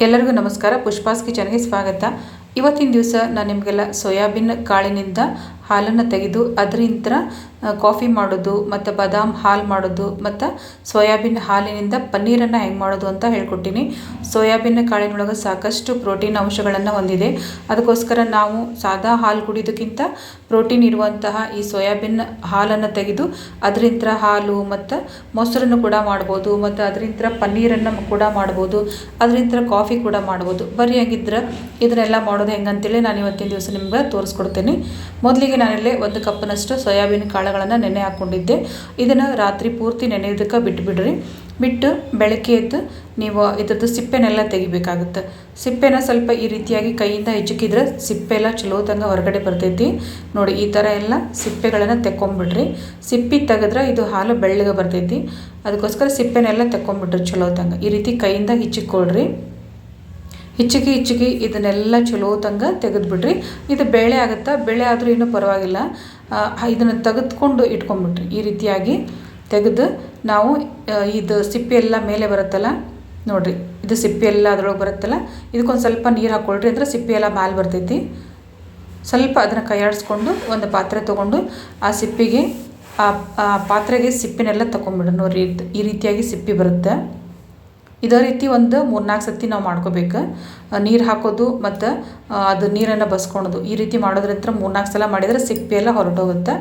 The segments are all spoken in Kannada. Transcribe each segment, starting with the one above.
ಎಲ್ಲರಿಗೂ ನಮಸ್ಕಾರ. ಪುಷ್ಪಾಸ್ ಕಿಚನ್ಗೆ ಸ್ವಾಗತ. ಇವತ್ತಿನ ದಿವಸ ನಾನು ನಿಮಗೆಲ್ಲ ಸೋಯಾಬೀನ್ ಕಾಳಿನಿಂದ ಹಾಲನ್ನು ತೆಗೆದು ಅದರಿಂದ ಕಾಫಿ ಮಾಡೋದು, ಮತ್ತು ಬಾದಾಮ್ ಹಾಲು ಮಾಡೋದು, ಮತ್ತು ಸೋಯಾಬೀನ್ ಹಾಲಿನಿಂದ ಪನ್ನೀರನ್ನು ಹೆಂಗೆ ಮಾಡೋದು ಅಂತ ಹೇಳ್ಕೊಟ್ಟಿನಿ. ಸೋಯಾಬೀನ್ ಕಾಳಿನೊಳಗೆ ಸಾಕಷ್ಟು ಪ್ರೋಟೀನ್ ಅಂಶಗಳನ್ನು ಹೊಂದಿದೆ. ಅದಕ್ಕೋಸ್ಕರ ನಾವು ಸಾದಾ ಹಾಲು ಕುಡಿಯೋದಕ್ಕಿಂತ ಪ್ರೋಟೀನ್ ಇರುವಂತಹ ಈ ಸೋಯಾಬೀನ್ ಹಾಲನ್ನು ತೆಗೆದು ಅದರಿಂದ ಹಾಲು ಮತ್ತು ಮೊಸರನ್ನು ಕೂಡ ಮಾಡ್ಬೋದು, ಮತ್ತು ಅದರಿಂದ ಪನ್ನೀರನ್ನು ಕೂಡ ಮಾಡ್ಬೋದು ಅದರಿಂದ ಕಾಫಿ ಕೂಡ ಮಾಡ್ಬೋದು. ಬರೀ ಹಂಗಿದ್ರೆ ಇದನ್ನೆಲ್ಲ ಮಾಡೋದು ಹೆಂಗಂತೇಳಿ ನಾನು ಇವತ್ತಿನ ದಿವಸ ನಿಮ್ಗೆ ತೋರಿಸ್ಕೊಡ್ತೀನಿ. ಮೊದಲಿಗೆ ನಾನಿಲ್ಲೇ ಒಂದು ಕಪ್ನಷ್ಟು ಸೋಯಾಬೀನ್ ಕಾಳುಗಳನ್ನು ನೆನೆ ಹಾಕ್ಕೊಂಡಿದ್ದೆ. ಇದನ್ನು ರಾತ್ರಿ ಪೂರ್ತಿ ನೆನೆಯೋದಕ್ಕೆ ಬಿಟ್ಟುಬಿಡ್ರಿ ಬಿಟ್ಟು ಬೆಳಗ್ಗೆ ಎದ್ದು ನೀವು ಇದ್ರದ್ದು ಸಿಪ್ಪೆನೆಲ್ಲ ತೆಗಿಬೇಕಾಗುತ್ತೆ. ಸಿಪ್ಪೆನ ಸ್ವಲ್ಪ ಈ ರೀತಿಯಾಗಿ ಕೈಯಿಂದ ಹೆಚ್ಚಿಕಿದ್ರೆ ಸಿಪ್ಪೆ ಎಲ್ಲ ಚಲೋ ತಂಗ ಹೊರಗಡೆ ಬರ್ತೈತಿ. ನೋಡಿ, ಈ ಥರ ಎಲ್ಲ ಸಿಪ್ಪೆಗಳನ್ನು ತೆಕ್ಕೊಂಬಿಡ್ರಿ. ಸಿಪ್ಪಿ ತೆಗೆದ್ರೆ ಇದು ಹಾಲು ಬೆಳ್ಳಗೆ ಬರ್ತೈತಿ. ಅದಕ್ಕೋಸ್ಕರ ಸಿಪ್ಪೆನೆಲ್ಲ ತೆಕ್ಕೊಂಬಿಡ್ರಿ ಚಲೋ ತಂಗ. ಈ ರೀತಿ ಕೈಯಿಂದ ಹಿಚ್ಚಿಕೊಳ್ರಿ ಹಿಚ್ಚಿಗೆ ಹಿಚ್ಚಿಗೆ ಇದನ್ನೆಲ್ಲ ಚಲೋ ತಂಗ ತೆಗೆದುಬಿಡ್ರಿ. ಇದು ಬೇಳೆ ಆಗುತ್ತಾ? ಬೇಳೆ ಆದರೂ ಇನ್ನೂ ಪರವಾಗಿಲ್ಲ. ಇದನ್ನು ತೆಗೆದುಕೊಂಡು ಇಟ್ಕೊಂಡ್ಬಿಟ್ರಿ. ಈ ರೀತಿಯಾಗಿ ತೆಗೆದು ನಾವು ಇದು ಸಿಪ್ಪೆ ಎಲ್ಲ ಮೇಲೆ ಬರುತ್ತಲ್ಲ? ನೋಡಿರಿ, ಇದು ಸಿಪ್ಪೆ ಎಲ್ಲ ಅದರೊಳಗೆ ಬರುತ್ತಲ್ಲ? ಇದಕ್ಕೊಂದು ಸ್ವಲ್ಪ ನೀರು ಹಾಕ್ಕೊಳ್ರಿ ಅಂದರೆ ಸಿಪ್ಪೆ ಎಲ್ಲ ಮ್ಯಾಲೆ ಬರ್ತೈತಿ. ಸ್ವಲ್ಪ ಅದನ್ನು ಕೈಯಾಡಿಸ್ಕೊಂಡು ಒಂದು ಪಾತ್ರೆ ತೊಗೊಂಡು ಆ ಸಿಪ್ಪಿಗೆ, ಆ ಪಾತ್ರೆಗೆ ಸಿಪ್ಪಿನೆಲ್ಲ ತೊಗೊಂಬಿಡ್ರಿ ನೋಡಿರಿ, ಈ ರೀತಿಯಾಗಿ ಸಿಪ್ಪಿ ಬರುತ್ತೆ. ಇದೇ ರೀತಿ ಒಂದು ಮೂರ್ನಾಲ್ಕು ಸತಿ ನಾವು ಮಾಡ್ಕೋಬೇಕು. ನೀರು ಹಾಕೋದು ಮತ್ತು ಅದು ನೀರನ್ನು ಬಸ್ಕೊಳೋದು. ಈ ರೀತಿ ಮಾಡೋದ್ರಿಂದ ಮೂರ್ನಾಲ್ಕು ಸಲ ಮಾಡಿದರೆ ಸಿಪ್ಪೆ ಎಲ್ಲ ಹೊರಟೋಗುತ್ತೆ.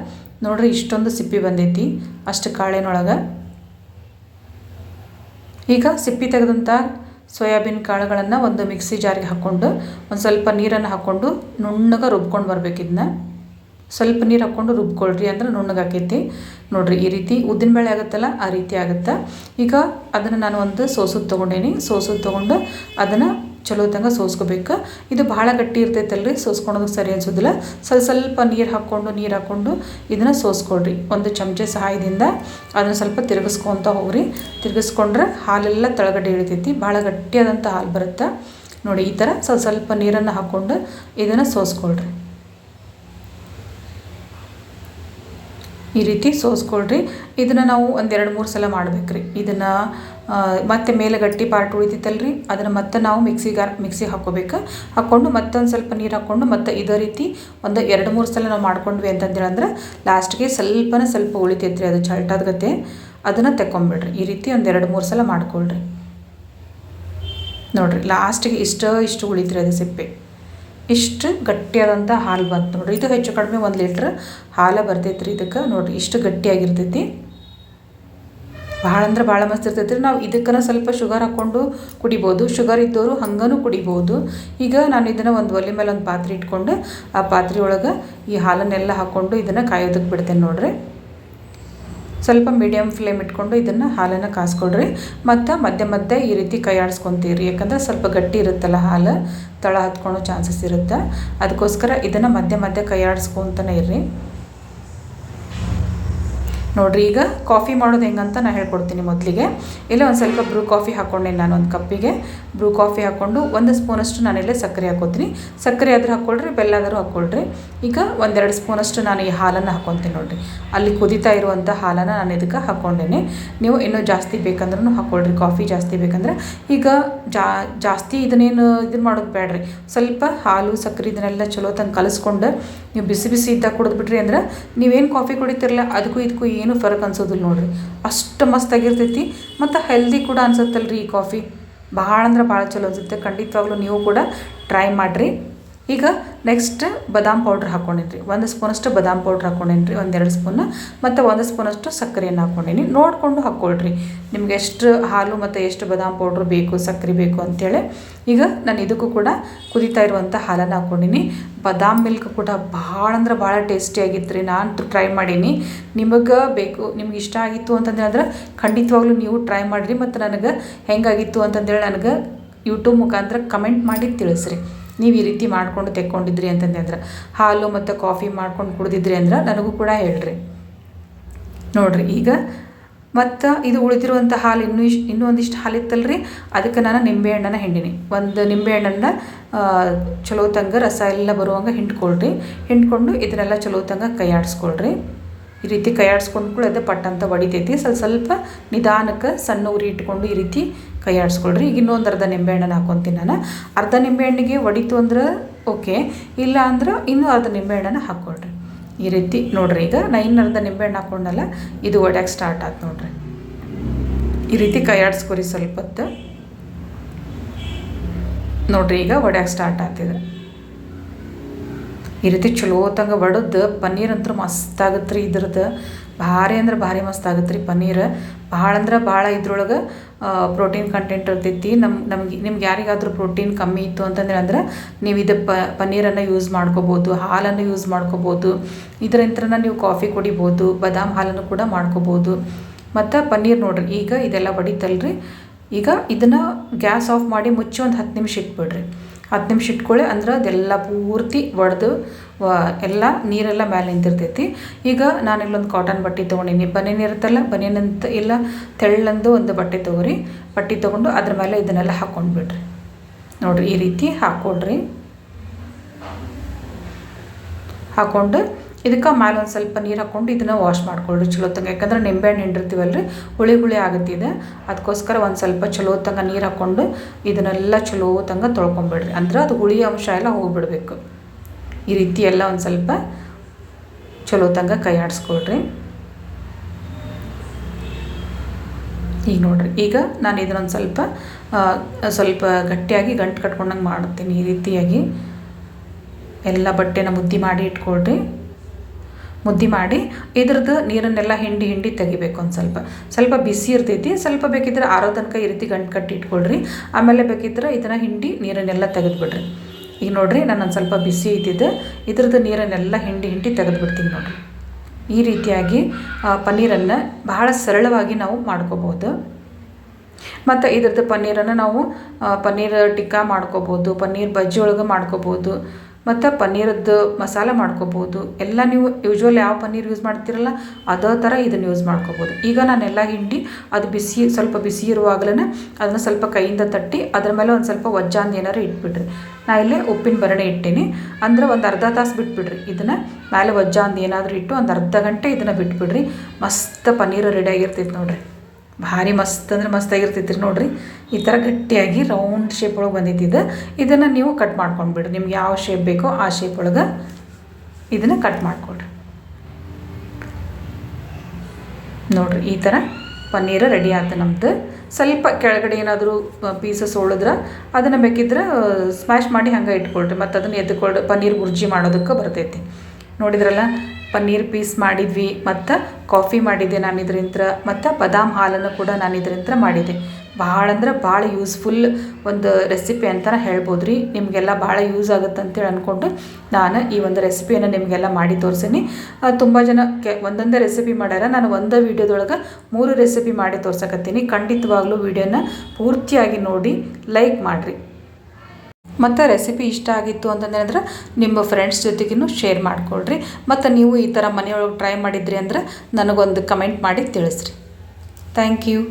ನೋಡ್ರಿ ಇಷ್ಟೊಂದು ಸಿಪ್ಪಿ ಬಂದೈತಿ ಅಷ್ಟು ಕಾಳಿನೊಳಗೆ. ಈಗ ಸಿಪ್ಪಿ ತೆಗೆದಂಥ ಸೋಯಾಬೀನ್ ಕಾಳುಗಳನ್ನು ಒಂದು ಮಿಕ್ಸಿ ಜಾರಿಗೆ ಹಾಕ್ಕೊಂಡು ಒಂದು ಸ್ವಲ್ಪ ನೀರನ್ನು ಹಾಕ್ಕೊಂಡು ನುಣ್ಣಗೆ ರುಬ್ಕೊಂಡು ಬರಬೇಕಿದ್ನ ಸ್ವಲ್ಪ ನೀರು ಹಾಕ್ಕೊಂಡು ರುಬ್ಕೊಳ್ರಿ ಅಂದ್ರೆ ನುಣ್ಣಗಾಕೈತಿ ನೋಡಿರಿ, ಈ ರೀತಿ ಉದ್ದಿನಬೇಳೆ ಆಗುತ್ತಲ್ಲ, ಆ ರೀತಿ ಆಗುತ್ತೆ. ಈಗ ಅದನ್ನು ನಾನು ಒಂದು ಸೋಸು ತೊಗೊಂಡೇನಿ. ಸೋಸು ತೊಗೊಂಡು ಅದನ್ನು ಚಲೋ ತಂಗ ಸೋಸ್ಕೋಬೇಕು. ಇದು ಭಾಳ ಗಟ್ಟಿ ಇರ್ತೈತಲ್ರಿ ಸೋಸ್ಕೊಳೋದು ಸರಿ ಅನ್ಸೋದಿಲ್ಲ. ಸ್ವಲ್ಪ ಸ್ವಲ್ಪ ನೀರು ಹಾಕ್ಕೊಂಡು ನೀರು ಹಾಕ್ಕೊಂಡು ಇದನ್ನು ಸೋಸ್ಕೊಳ್ರಿ. ಒಂದು ಚಮಚೆ ಸಹಾಯದಿಂದ ಅದನ್ನು ಸ್ವಲ್ಪ ತಿರುಗಿಸ್ಕೊತ ಹೋಗ್ರಿ. ತಿರುಗಿಸ್ಕೊಂಡ್ರೆ ಹಾಲೆಲ್ಲ ತಳಗಡೆ ಇಳಿತೈತಿ. ಭಾಳ ಗಟ್ಟಿಯಾದಂಥ ಹಾಲು ಬರುತ್ತೆ. ನೋಡಿ, ಈ ಥರ ಸ್ವಲ್ಪ ಸ್ವಲ್ಪ ನೀರನ್ನು ಹಾಕ್ಕೊಂಡು ಇದನ್ನು ಸೋಸ್ಕೊಳ್ರಿ. ಈ ರೀತಿ ಸೋಸ್ಕೊಳ್ರಿ. ಇದನ್ನು ನಾವು ಒಂದೆರಡು ಮೂರು ಸಲ ಮಾಡ್ಬೇಕ್ರಿ. ಇದನ್ನು ಮತ್ತೆ ಮೇಲೆ ಗಟ್ಟಿ ಪಾರ್ಟ್ ರೀ ಅದನ್ನು ಮತ್ತೆ ನಾವು ಮಿಕ್ಸಿಗೆ ಮಿಕ್ಸಿಗೆ ಹಾಕ್ಕೋಬೇಕು ಹಾಕ್ಕೊಂಡು ಮತ್ತೊಂದು ಸ್ವಲ್ಪ ನೀರು ಹಾಕ್ಕೊಂಡು ಮತ್ತೆ ಇದೇ ರೀತಿ ಒಂದು ಎರಡು ಮೂರು ಸಲ ನಾವು ಮಾಡ್ಕೊಂಡ್ವಿ ಅಂತಂದೇಳಿ ಅಂದ್ರೆ ಲಾಸ್ಟ್ಗೆ ಸ್ವಲ್ಪನೇ ಸ್ವಲ್ಪ ಉಳಿತೈತ್ರಿ ಅದು ಚಲ್ಟಾದ ಗತೆ ಅದನ್ನು ತೆಕ್ಕೊಂಬಿಡ್ರಿ. ಈ ರೀತಿ ಒಂದು ಎರಡು ಮೂರು ಸಲ ಮಾಡ್ಕೊಳ್ರಿ. ನೋಡಿರಿ, ಲಾಸ್ಟಿಗೆ ಇಷ್ಟ ಇಷ್ಟು ಉಳಿತ್ರಿ ಅದು ಸಿಪ್ಪೆ. ಇಷ್ಟು ಗಟ್ಟಿಯಾದಂಥ ಹಾಲು ಬಂತು ನೋಡಿರಿ. ಇದು ಹೆಚ್ಚು ಕಡಿಮೆ ಒಂದು ಲೀಟ್ರ್ ಹಾಲು ಬರ್ತೈತೆ ರೀ ಇದಕ್ಕೆ. ನೋಡಿರಿ, ಇಷ್ಟು ಗಟ್ಟಿಯಾಗಿರ್ತೈತಿ. ಭಾಳ ಅಂದ್ರೆ ಭಾಳ ಮಸ್ತ್ ಇರ್ತೈತ್ರಿ. ರೀ ನಾವು ಇದಕ್ಕನ ಸ್ವಲ್ಪ ಶುಗರ್ ಹಾಕ್ಕೊಂಡು ಕುಡಿಬೋದು. ಶುಗರ್ ಇದ್ದವರು ಹಂಗನೂ ಕುಡಿಬೋದು. ಈಗ ನಾನು ಇದನ್ನು ಒಂದು ಒಲೆ ಮೇಲೆ ಒಂದು ಪಾತ್ರೆ ಇಟ್ಕೊಂಡು ಆ ಪಾತ್ರೆ ಒಳಗೆ ಈ ಹಾಲನ್ನೆಲ್ಲ ಹಾಕ್ಕೊಂಡು ಇದನ್ನು ಕಾಯೋದಕ್ಕೆ ಬಿಡ್ತೇನೆ ನೋಡಿರಿ. ಸ್ವಲ್ಪ ಮೀಡಿಯಮ್ ಫ್ಲೇಮ್ ಇಟ್ಕೊಂಡು ಇದನ್ನು ಹಾಲನ್ನು ಕಾಸ್ಕೊಡ್ರಿ ಮತ್ತು ಮಧ್ಯೆ ಮಧ್ಯೆ ಈ ರೀತಿ ಕೈ ಆಡಿಸ್ಕೊತೀರಿ. ಯಾಕಂದರೆ ಸ್ವಲ್ಪ ಗಟ್ಟಿ ಇರುತ್ತಲ್ಲ ಹಾಲು, ತಳ ಹತ್ಕೊಳ್ಳೋ ಚಾನ್ಸಸ್ ಇರುತ್ತೆ. ಅದಕ್ಕೋಸ್ಕರ ಇದನ್ನು ಮಧ್ಯೆ ಮಧ್ಯೆ ಕೈ ಆಡಿಸ್ಕೊತಾನೆ ಇರ್ರಿ. ನೋಡಿರಿ, ಈಗ ಕಾಫಿ ಮಾಡೋದು ಹೆಂಗಂತ ನಾನು ಹೇಳ್ಕೊಡ್ತೀನಿ ಮೊದಲಿಗೆ. ಇಲ್ಲ ಒಂದು ಸ್ವಲ್ಪ ಬ್ರೂ ಕಾಫಿ ಹಾಕ್ಕೊಂಡೆ ನಾನು ಒಂದು ಕಪ್ಪಿಗೆ. ಬ್ರೂ ಕಾಫಿ ಹಾಕ್ಕೊಂಡು ಒಂದು ಸ್ಪೂನಷ್ಟು ನಾನಿಲ್ಲೇ ಸಕ್ಕರೆ ಹಾಕೋತೀನಿ. ಸಕ್ಕರೆ ಆದರೂ ಹಾಕ್ಕೊಳ್ರಿ ಬೆಲ್ಲ ಆದರೂ ಹಾಕ್ಕೊಳ್ರಿ ಈಗ ಒಂದೆರಡು ಸ್ಪೂನಷ್ಟು ನಾನು ಈ ಹಾಲನ್ನು ಹಾಕ್ಕೊತೀನಿ ನೋಡಿರಿ. ಅಲ್ಲಿ ಕುದಿತಾ ಇರುವಂಥ ಹಾಲನ್ನು ನಾನು ಇದಕ್ಕೆ ಹಾಕ್ಕೊಂಡೇನೆ ನೀವು ಇನ್ನೂ ಜಾಸ್ತಿ ಬೇಕಂದ್ರೂ ಹಾಕ್ಕೊಳ್ರಿ ಕಾಫಿ ಜಾಸ್ತಿ ಬೇಕಂದ್ರೆ. ಈಗ ಜಾಸ್ತಿ ಇದನ್ನೇನು ಇದನ್ನು ಮಾಡೋದು ಬೇಡ್ರಿ ಸ್ವಲ್ಪ ಹಾಲು, ಸಕ್ಕರೆ ಇದನ್ನೆಲ್ಲ ಚಲೋ ತಂಗೆ ಕಲಿಸ್ಕೊಂಡು, ನೀವು ಬಿಸಿ ಬಿಸಿ ಇದ್ದಾಗ ಕುಡಿದ್ಬಿಟ್ರಿ ಅಂದ್ರೆ ನೀವೇನು ಕಾಫಿ ಕುಡಿತಿರಲ್ಲ ಅದಕ್ಕೂ ಇದಕ್ಕೂ ಫರಕ್ ಅನ್ಸೋದಿಲ್ಲ ನೋಡಿರಿ. ಅಷ್ಟು ಮಸ್ತಾಗಿರ್ತೈತಿ, ಮತ್ತು ಹೆಲ್ದಿ ಕೂಡ ಅನ್ಸುತ್ತಲ್ರಿ ಈ ಕಾಫಿ ಭಾಳ ಅಂದ್ರೆ ಭಾಳ ಚಲೋ ಅನ್ಸುತ್ತೆ. ಖಂಡಿತವಾಗ್ಲೂ ನೀವು ಕೂಡ ಟ್ರೈ ಮಾಡಿರಿ. ಈಗ ನೆಕ್ಸ್ಟ್ ಬಾದಾಮ್ ಪೌಡ್ರ್ ಹಾಕ್ಕೊಂಡಿನ್ರಿ ಒಂದು ಸ್ಪೂನಷ್ಟು ಬದಾಮ್ ಪೌಡ್ರ್ ಹಾಕ್ಕೊಂಡೀನಿ ರೀ ಒಂದೆರಡು ಸ್ಪೂನ್ ಮತ್ತು ಒಂದು ಸ್ಪೂನಷ್ಟು ಸಕ್ಕರೆಯನ್ನು ಹಾಕ್ಕೊಂಡಿನಿ ನೋಡಿಕೊಂಡು ಹಾಕ್ಕೊಳ್ರಿ ನಿಮ್ಗೆ ಎಷ್ಟು ಹಾಲು ಮತ್ತು ಎಷ್ಟು ಬದಾಮ್ ಪೌಡ್ರ್ ಬೇಕು, ಸಕ್ಕರೆ ಬೇಕು ಅಂಥೇಳಿ ಈಗ ನಾನು ಇದಕ್ಕೂ ಕೂಡ ಕುದೀತಾ ಇರುವಂಥ ಹಾಲನ್ನು ಹಾಕ್ಕೊಂಡಿನಿ ಬಾದಾಮ್ ಮಿಲ್ಕ್ ಕೂಡ ಭಾಳ ಅಂದ್ರೆ ಭಾಳ ಟೇಸ್ಟಿಯಾಗಿತ್ತು ರೀ ನಾನು ಟ್ರೈ ಮಾಡೀನಿ. ನಿಮಗೆ ಬೇಕು, ನಿಮ್ಗೆ ಇಷ್ಟ ಆಗಿತ್ತು ಅಂತಂದ್ರೆ ಖಂಡಿತವಾಗ್ಲೂ ನೀವು ಟ್ರೈ ಮಾಡಿರಿ. ಮತ್ತು ನನಗೆ ಹೆಂಗಾಗಿತ್ತು ಅಂತಂದೇಳಿ ನನಗೆ ಯೂಟ್ಯೂಬ್ ಮುಖಾಂತರ ಕಮೆಂಟ್ ಮಾಡಿ ತಿಳಿಸ್ರಿ. ನೀವು ಈ ರೀತಿ ಮಾಡ್ಕೊಂಡು ತೆಕ್ಕೊಂಡಿದ್ರಿ ಅಂತಂದ್ರೆ ಅಂದ್ರೆ, ಹಾಲು ಮತ್ತು ಕಾಫಿ ಮಾಡ್ಕೊಂಡು ಕುಡಿದಿದ್ರಿ ಅಂದ್ರೆ ನನಗೂ ಕೂಡ ಹೇಳ್ರಿ. ನೋಡಿರಿ ಈಗ, ಮತ್ತು ಇದು ಉಳಿದಿರುವಂಥ ಹಾಲು ಇನ್ನೂ ಇಷ್ಟು ಇನ್ನೂ ಒಂದಿಷ್ಟು ಹಾಲು ಇತ್ತಲ್ರಿ, ಅದಕ್ಕೆ ನಾನು ನಿಂಬೆಹಣ್ಣನ್ನು ಹಿಂಡಿನಿ. ಒಂದು ನಿಂಬೆಹಣ್ಣನ್ನು ಚಲೋ ತಂಗ ರಸ ಎಲ್ಲ ಬರುವಂಗೆ ಹಿಂಡ್ಕೊಳ್ರಿ. ಹಿಂಡ್ಕೊಂಡು ಇದನ್ನೆಲ್ಲ ಚಲೋ ತಂಗ ಕೈ ಆಡಿಸ್ಕೊಳ್ರಿ ಈ ರೀತಿ ಕೈ ಆಡಿಸ್ಕೊಂಡು ಕೂಡ ಅದು ಪಟ್ ಅಂತ ಹೊಡಿತೈತಿ ಸ್ವಲ್ಪ ಸ್ವಲ್ಪ ನಿಧಾನಕ್ಕೆ ಸಣ್ಣ ಉರಿ ಇಟ್ಕೊಂಡು ಈ ರೀತಿ ಕೈ ಆಡಿಸ್ಕೊಳ್ರಿ ಈಗ ಇನ್ನೊಂದು ಅರ್ಧ ನಿಂಬೆಹಣ್ಣನ್ನು ಹಾಕೊತೀನಿ ನಾನು. ಅರ್ಧ ನಿಂಬೆಹಣ್ಣಿಗೆ ಹೊಡಿತು ಅಂದ್ರೆ ಓಕೆ. ಇಲ್ಲ ಅಂದ್ರೆ ಇನ್ನೂ ಅರ್ಧ ನಿಂಬೆಹಣ್ಣನ್ನು ಹಾಕ್ಕೊಳ್ರಿ ಈ ರೀತಿ ನೋಡ್ರಿ ಈಗ. ನಾ ಇನ್ನು ಅರ್ಧ ನಿಂಬೆಹಣ್ಣು ಹಾಕ್ಕೊಂಡಲ್ಲ ಇದು ಒಡ್ಯಾಕೆ ಸ್ಟಾರ್ಟ್ ಆಯ್ತು ನೋಡ್ರಿ. ಈ ರೀತಿ ಕೈ ಆಡಿಸ್ಕೊರಿ ಸ್ವಲ್ಪ ಹೊತ್ತು. ನೋಡ್ರಿ ಈಗ ಒಡ್ಯಾಕೆ ಸ್ಟಾರ್ಟ್ ಆಗ್ತಿದೆ ಈ ರೀತಿ ಚಲೋತಂಗ ಒಡೆದು ಪನ್ನೀರ್ ಅಂತೂ ಮಸ್ತ್ ಆಗತ್ತೆ ರೀ ಇದ್ರದ್ದು ಭಾರಿ ಅಂದ್ರೆ ಭಾರಿ ಮಸ್ತ್ ಆಗತ್ತೆ ರೀ ಪನ್ನೀರ್. ಭಾಳ ಅಂದ್ರೆ ಭಾಳ ಇದ್ರೊಳಗೆ ಪ್ರೋಟೀನ್ ಕಂಟೆಂಟ್ ಇರ್ತೈತಿ. ನಮ್ಮ ನಮ್ಗೆ, ನಿಮ್ಗೆ ಯಾರಿಗಾದರೂ ಪ್ರೋಟೀನ್ ಕಮ್ಮಿ ಇತ್ತು ಅಂತಂದ್ರೆ ಅಂದ್ರೆ ನೀವು ಇದು ಪನ್ನೀರನ್ನು ಯೂಸ್ ಮಾಡ್ಕೋಬೋದು, ಹಾಲನ್ನು ಯೂಸ್ ಮಾಡ್ಕೋಬೋದು. ಇದರಿಂತ್ರ ನೀವು ಕಾಫಿ ಕುಡಿಬೋದು, ಬಾದಾಮ್ ಹಾಲನ್ನು ಕೂಡ ಮಾಡ್ಕೋಬೋದು. ಮತ್ತು ಪನ್ನೀರ್ ನೋಡ್ರಿ, ಈಗ ಇದೆಲ್ಲ ಬಡಿತಲ್ರಿ. ಈಗ ಇದನ್ನು ಗ್ಯಾಸ್ ಆಫ್ ಮಾಡಿ ಮುಚ್ಚಿ ಒಂದು ಹತ್ತು ನಿಮಿಷ ಇಟ್ಬಿಡ್ರಿ. ಹತ್ತು ನಿಮಿಷ ಇಟ್ಕೊಳ್ಳಿ, ಅಂದ್ರೆ ಅದೆಲ್ಲ ಪೂರ್ತಿ ಒಡೆದು ಎಲ್ಲ ನೀರೆಲ್ಲ ಮೇಲೆ ನಿಂತಿರ್ತೈತಿ. ಈಗ ನಾನು ಇಲ್ಲೊಂದು ಕಾಟನ್ ಬಟ್ಟೆ ತೊಗೊಂಡಿನಿ. ಬನಿಯನ್ ಇರುತ್ತಲ್ಲ ಬನಿಯನ್ ಅಂತ ಇಲ್ಲ ತೆಳ್ಳಂದು ಒಂದು ಬಟ್ಟೆ ತೊಗೊರಿ. ಬಟ್ಟೆ ತೊಗೊಂಡು ಅದ್ರ ಮೇಲೆ ಇದನ್ನೆಲ್ಲ ಹಾಕ್ಕೊಂಡು ಬಿಡ್ರಿ ನೋಡಿರಿ, ಈ ರೀತಿ ಹಾಕ್ಕೊಡ್ರಿ ಹಾಕ್ಕೊಂಡು ಇದಕ್ಕೆ ಮೇಲೆ ಒಂದು ಸ್ವಲ್ಪ ನೀರು ಹಾಕ್ಕೊಂಡು ಇದನ್ನು ವಾಶ್ ಮಾಡ್ಕೊಳ್ರಿ ಚಲೋ ತಂಗ. ಯಾಕಂದ್ರೆ ನಿಂಬೆಹಣ್ಣು ರೀ ಹುಳಿ ಹುಳಿ ಆಗುತ್ತಿದೆ. ಅದಕ್ಕೋಸ್ಕರ ಒಂದು ಸ್ವಲ್ಪ ಚಲೋ ತಂಗ ನೀರು ಹಾಕ್ಕೊಂಡು ಇದನ್ನೆಲ್ಲ ಚಲೋ ತಂಗ ತೊಳ್ಕೊಂಬಿಡ್ರಿ. ಅಂದ್ರೆ ಅದು ಹುಳಿ ಅಂಶ ಎಲ್ಲ ಹೋಗ್ಬಿಡ್ಬೇಕು. ಈ ರೀತಿ ಎಲ್ಲ ಒಂದು ಸ್ವಲ್ಪ ಚಲೋ ತಂಗ ಕೈ ಆಡಿಸ್ಕೊಳ್ರಿ ಈಗ ನೋಡ್ರಿ, ಈಗ ನಾನು ಇದನ್ನೊಂದು ಸ್ವಲ್ಪ ಸ್ವಲ್ಪ ಗಟ್ಟಿಯಾಗಿ ಗಂಟು ಕಟ್ಕೊಂಡಂಗೆ ಮಾಡ್ತೀನಿ ಈ ರೀತಿಯಾಗಿ. ಎಲ್ಲ ಬಟ್ಟೆನ ಮುದ್ದಿ ಮಾಡಿ ಇಟ್ಕೊಳ್ರಿ. ಮುದ್ದೆ ಮಾಡಿ ಇದ್ರದ್ದು ನೀರನ್ನೆಲ್ಲ ಹಿಂಡಿ ಹಿಂಡಿ ತೆಗಿಬೇಕು ಒಂದು ಸ್ವಲ್ಪ. ಸ್ವಲ್ಪ ಬಿಸಿ ಇರ್ತೈತಿ, ಸ್ವಲ್ಪ ಬೇಕಿದ್ರೆ ಆರೋ ತನಕ ಈ ರೀತಿ ಗಂಟು ಕಟ್ಟಿ ಇಟ್ಕೊಳ್ರಿ. ಆಮೇಲೆ ಬೇಕಿದ್ರೆ ಇದನ್ನು ಹಿಂಡಿ ನೀರನ್ನೆಲ್ಲ ತೆಗೆದುಬಿಡ್ರಿ. ಈಗ ನೋಡಿರಿ ನಾನು ಒಂದು ಸ್ವಲ್ಪ ಬಿಸಿ ಇದ್ದಿದ್ದು ಇದ್ರದ್ದು ನೀರನ್ನೆಲ್ಲ ಹಿಂಡಿ ಹಿಂಡಿ ತೆಗೆದುಬಿಡ್ತೀನಿ ನೋಡಿರಿ. ಈ ರೀತಿಯಾಗಿ ಪನ್ನೀರನ್ನು ಬಹಳ ಸರಳವಾಗಿ ನಾವು ಮಾಡ್ಕೋಬೋದು. ಮತ್ತು ಇದ್ರದ್ದು ಪನ್ನೀರನ್ನು ನಾವು ಪನ್ನೀರ್ ಟಿಕ್ಕಾ ಮಾಡ್ಕೋಬೋದು, ಪನ್ನೀರ್ ಬಜ್ಜಿ ಒಳಗೆ ಮಾಡ್ಕೋಬೋದು. ಮತ್ತು ಪನ್ನೀರದ್ದು ಮಸಾಲ ಮಾಡ್ಕೋಬೋದು ಎಲ್ಲ ನೀವು ಯೂಶ್ವಲ್ ಯಾವ ಪನ್ನೀರ್ ಯೂಸ್ ಮಾಡ್ತೀರಲ್ಲ ಅದೇ ಥರ ಇದನ್ನು ಯೂಸ್ ಮಾಡ್ಕೋಬೋದು ಈಗ ನಾನೆಲ್ಲ ಹಿಂಡಿ ಅದು ಬಿಸಿ, ಸ್ವಲ್ಪ ಬಿಸಿ ಇರುವಾಗಲೇ ಅದನ್ನು ಸ್ವಲ್ಪ ಕೈಯಿಂದ ತಟ್ಟಿ ಅದ್ರ ಮೇಲೆ ಒಂದು ಸ್ವಲ್ಪ ವಜ್ಜಾಂದು ಏನಾರು ಇಟ್ಬಿಡ್ರಿ. ನಾ ಇಲ್ಲೇ ಉಪ್ಪಿನ ಬರಣೆ ಇಟ್ಟೀನಿ. ಅಂದ್ರೆ ಒಂದು ಅರ್ಧ ತಾಸು ಬಿಟ್ಬಿಡ್ರಿ. ಇದನ್ನು ಮೇಲೆ ವಜ್ಜಾಂದು ಏನಾದರೂ ಇಟ್ಟು ಒಂದು ಅರ್ಧ ಗಂಟೆ ಇದನ್ನು ಬಿಟ್ಬಿಡ್ರಿ. ಮಸ್ತ್ ಪನ್ನೀರು ರೆಡಿಯಾಗಿರ್ತೈತೆ ನೋಡಿರಿ. ಭಾರಿ ಮಸ್ತ್ ಅಂದ್ರೆ ಮಸ್ತ್ ಆಗಿರ್ತೈತಿ ರೀ ನೋಡಿರಿ. ಈ ಥರ ಗಟ್ಟಿಯಾಗಿ ರೌಂಡ್ ಶೇಪ್ ಒಳಗೆ ಬಂದಿದ್ದಿದ್ದು ಇದನ್ನು ನೀವು ಕಟ್ ಮಾಡ್ಕೊಂಡು ಬಿಡ್ರಿ ನಿಮ್ಗೆ ಯಾವ ಶೇಪ್ ಬೇಕೋ ಆ ಶೇಪ್ ಒಳಗೆ ಇದನ್ನು ಕಟ್ ಮಾಡಿಕೊಡ್ರಿ ನೋಡಿರಿ, ಈ ಥರ ಪನ್ನೀರು ರೆಡಿ ಆಯ್ತು ನಮ್ಮದು ಸ್ವಲ್ಪ ಕೆಳಗಡೆ ಏನಾದರೂ ಪೀಸಸ್ ಉಳಿದ್ರೆ ಅದನ್ನು ಬೇಕಿದ್ರೆ ಸ್ಮ್ಯಾಶ್ ಮಾಡಿ ಹಂಗೆ ಇಟ್ಕೊಳ್ರಿ. ಮತ್ತು ಅದನ್ನು ಎದ್ದುಕೊಳ್ಳಿ ಪನ್ನೀರ್ ಗುರ್ಜಿ ಮಾಡೋದಕ್ಕೆ ಬರ್ತೈತಿ. ನೋಡಿದ್ರಲ್ಲ ಪನ್ನೀರ್ ಪೀಸ್ ಮಾಡಿದ್ವಿ, ಮತ್ತು ಕಾಫಿ ಮಾಡಿದ್ದೆ ನಾನು ಇದರಿಂದ ಮತ್ತು ಬದಾಮ್ ಹಾಲನ್ನು ಕೂಡ ನಾನು ಇದರಿಂದ ಮಾಡಿದ್ದೆ. ಭಾಳ ಅಂದ್ರೆ ಭಾಳ ಯೂಸ್ಫುಲ್ ಒಂದು ರೆಸಿಪಿ ಅಂತ ಹೇಳ್ಬೋದು ರೀ ನಿಮಗೆಲ್ಲ ಭಾಳ ಯೂಸ್ ಆಗುತ್ತೆ ಅಂತೇಳಿ ಅಂದ್ಕೊಂಡು ನಾನು ಈ ಒಂದು ರೆಸಿಪಿಯನ್ನು ನಿಮಗೆಲ್ಲ ಮಾಡಿ ತೋರಿಸೀನಿ. ತುಂಬ ಜನ ಕೆ, ಒಂದೊಂದೇ ರೆಸಿಪಿ ಮಾಡ್ಯಾರ. ನಾನು ಒಂದೇ ವೀಡಿಯೋದೊಳಗೆ ಮೂರು ರೆಸಿಪಿ ಮಾಡಿ ತೋರ್ಸಕತ್ತೀನಿ. ಖಂಡಿತವಾಗ್ಲೂ ವೀಡಿಯೋನ ಪೂರ್ತಿಯಾಗಿ ನೋಡಿ ಲೈಕ್ ಮಾಡಿರಿ. ಮತ್ತು ರೆಸಿಪಿ ಇಷ್ಟ ಆಗಿತ್ತು ಅಂತಂದ್ರೆ ನಿಮ್ಮ ಫ್ರೆಂಡ್ಸ್ ಜೊತೆಗೂ ಶೇರ್ ಮಾಡಿಕೊಳ್ರಿ. ಮತ್ತು ನೀವು ಈ ಥರ ಮನೆಯೊಳಗೆ ಟ್ರೈ ಮಾಡಿದ್ರಿ ಅಂದ್ರೆ ನನಗೊಂದು ಕಮೆಂಟ್ ಮಾಡಿ ತಿಳಿಸ್ರಿ. Thank you